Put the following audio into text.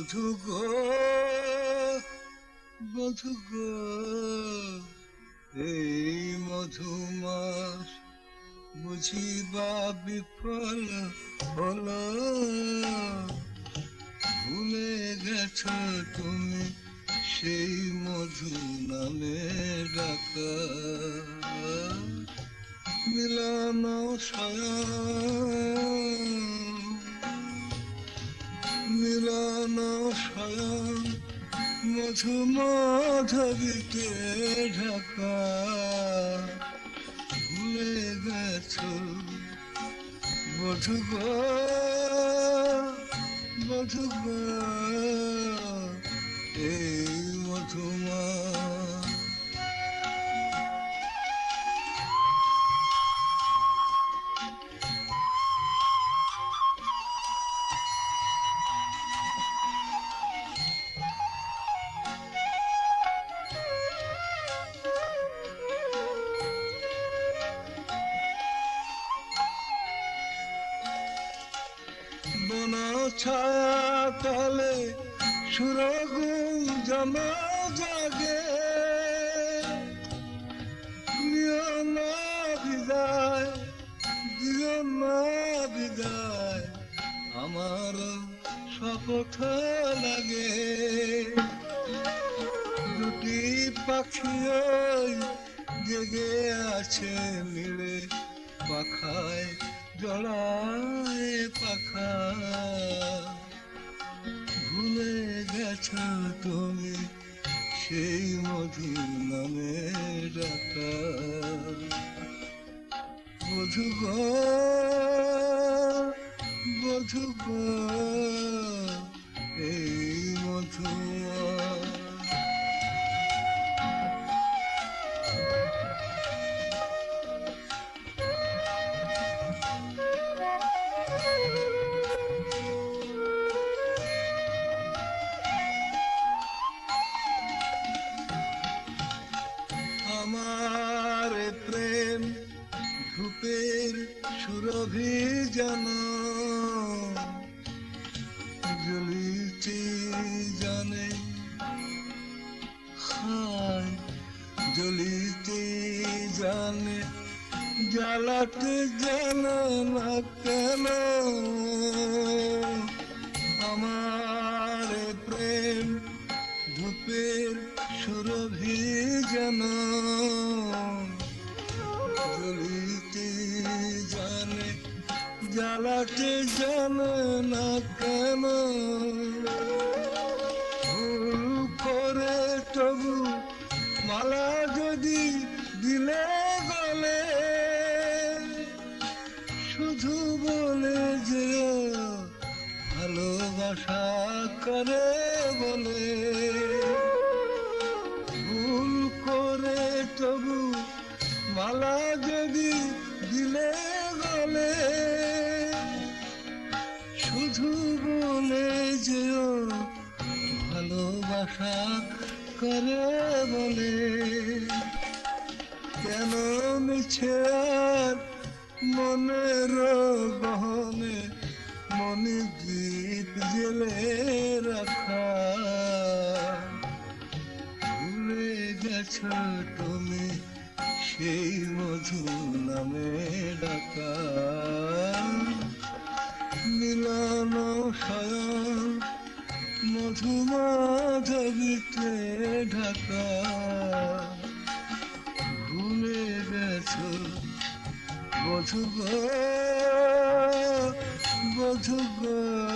বধু গো এই মধুমাস বুঝিবা বিফল হলো। ভুলে গেছ তুমি সেই মধু নামে ডাকা। মিলন স্বয়ং মিলন স্বয়ং মধু মাধবীকে ঢাকা। ভুলে গেছ মধু মধু এই মধুমা বন ছায়া তলে সুরগুম জমা জাগে। না বিদায় দিও না বিদায় আমার শপথ লাগে। দুটি পাখি জেগে আছে মিলে পাখায় জড়ায় পাখা ভুলে গেছ তুমি সেই মধু নামে ডাকা। বধু গো বধু গো, এই মধু সুরভি যেন জ্বলিতে জানে হায় জ্বলিতে জানে জ্বালাতে জানে না কেন? আমার প্রেম ধূপের সুরভি জ্বলিতে জানে, জ্বালাতে জানে না কেন? ভুল করে তবু মালা যদি দিলে গলে শুধু বলে যে ভালোবাসা করে বলে। ভুল করে তবু মালা গলে শুধু বলে যেও, ভালোবাসা করে বলে। কেন মিছে আর মনের গহনে মনে দীপ জেলে রাখা? ভুলে গেছ তুমি সেই মধু নামে ডাকা মিলন স্বয়ং মধু ঢাকা ভুলে গেছ বধু গো বধু গো এই